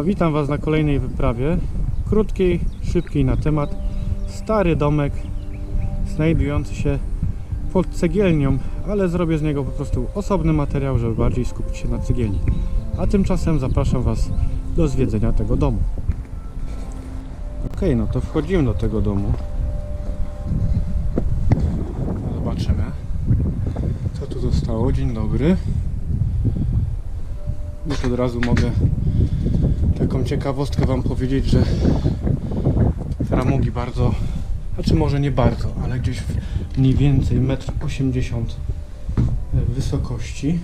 A witam Was na kolejnej wyprawie. Krótkiej, szybkiej na temat. Stary domek znajdujący się pod cegielnią, ale zrobię z niego po prostu osobny materiał, żeby bardziej skupić się na cegielni. A tymczasem zapraszam Was do zwiedzenia tego domu. Ok, no to wchodzimy do tego domu. Zobaczymy, co tu zostało. Dzień dobry. Już od razu mogę taką ciekawostkę Wam powiedzieć, że framugi bardzo, znaczy może nie bardzo, ale gdzieś w mniej więcej 1,80 m wysokości.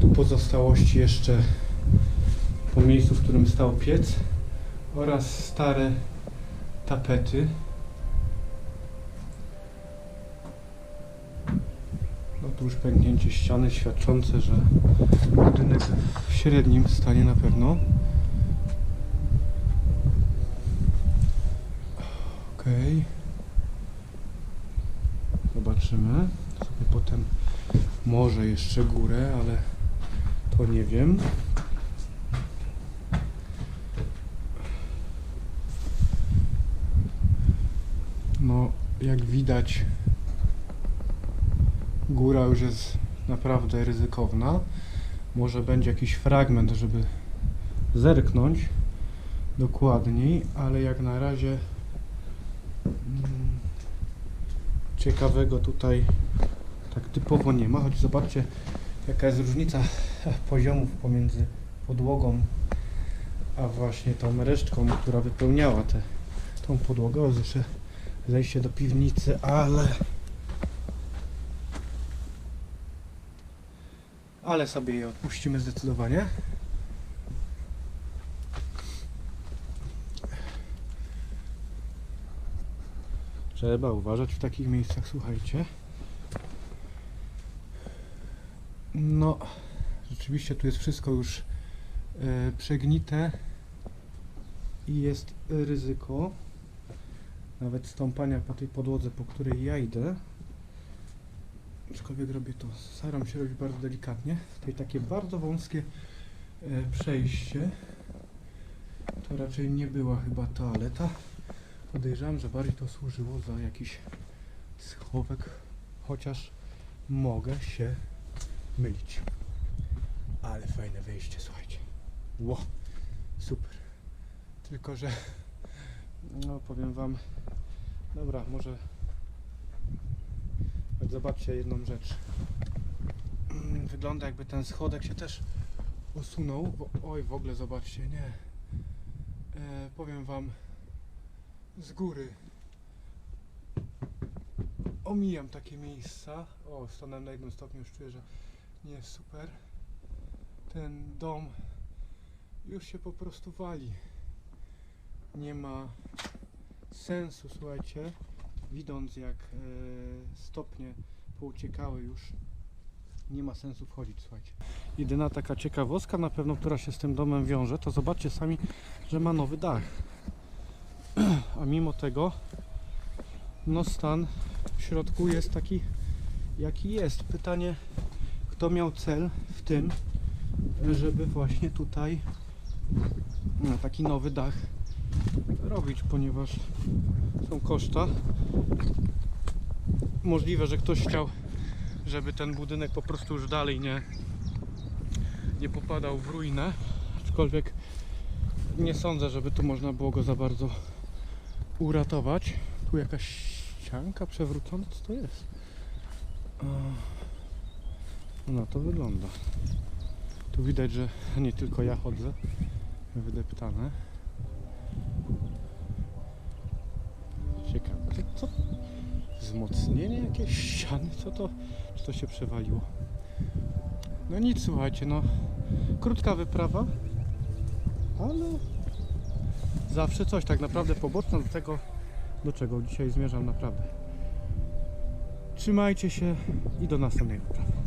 Tu pozostałości jeszcze po miejscu, w którym stał piec oraz stare tapety. No tu już pęknięcie ściany świadczące, że budynek w średnim stanie na pewno. Okej. Zobaczymy. Sobie potem może jeszcze górę, ale to nie wiem. No, jak widać, góra już jest naprawdę ryzykowna. Może będzie jakiś fragment, żeby zerknąć dokładniej, ale jak na razie ciekawego tutaj tak typowo nie ma, choć zobaczcie jaka jest różnica poziomów pomiędzy podłogą a właśnie tą resztką, która wypełniała tę tą podłogę. O, jeszcze zejście do piwnicy, ale ale sobie je odpuścimy zdecydowanie. Trzeba uważać w takich miejscach, słuchajcie. No, rzeczywiście tu jest wszystko już e, przegnite i jest ryzyko nawet stąpania po tej podłodze, po której ja idę. Aczkolwiek robię to, staram się robić bardzo delikatnie. Tutaj takie bardzo wąskie e, przejście. To raczej nie była chyba toaleta. Podejrzewam, że bardziej to służyło za jakiś schowek, chociaż mogę się mylić. Ale fajne wejście, słuchajcie. Ło, super. Tylko, że no powiem wam, dobra, może zobaczcie jedną rzecz. Mm, Wygląda jakby ten schodek się też usunął, bo oj w ogóle zobaczcie, nie. E, powiem wam z góry omijam takie miejsca. O, stanąłem na jednym stopniu, już czuję, że nie jest super. Ten dom już się po prostu wali. Nie ma sensu, słuchajcie, widząc jak e, stopnie pouciekały już, nie ma sensu wchodzić, słuchajcie. Jedyna taka ciekawostka na pewno, która się z tym domem wiąże, to zobaczcie sami, że ma nowy dach. A mimo tego, no stan w środku jest taki, jaki jest. Pytanie, kto miał cel w tym, żeby właśnie tutaj no, taki nowy dach robić, ponieważ są koszta. Możliwe, że ktoś chciał, żeby ten budynek po prostu już dalej nie, nie popadał w ruinę, aczkolwiek nie sądzę, żeby tu można było go za bardzo uratować. Tu jakaś ścianka przewrócona, co to jest? A, No to wygląda. Tu widać, że nie tylko ja chodzę wydeptane. Ciekawe, co? Wzmocnienie jakieś ściany? Co to? Czy to się przewaliło? No nic, słuchajcie, no krótka wyprawa, ale zawsze coś tak naprawdę poboczne do tego, do czego dzisiaj zmierzam naprawdę. Trzymajcie się i do następnej wyprawy.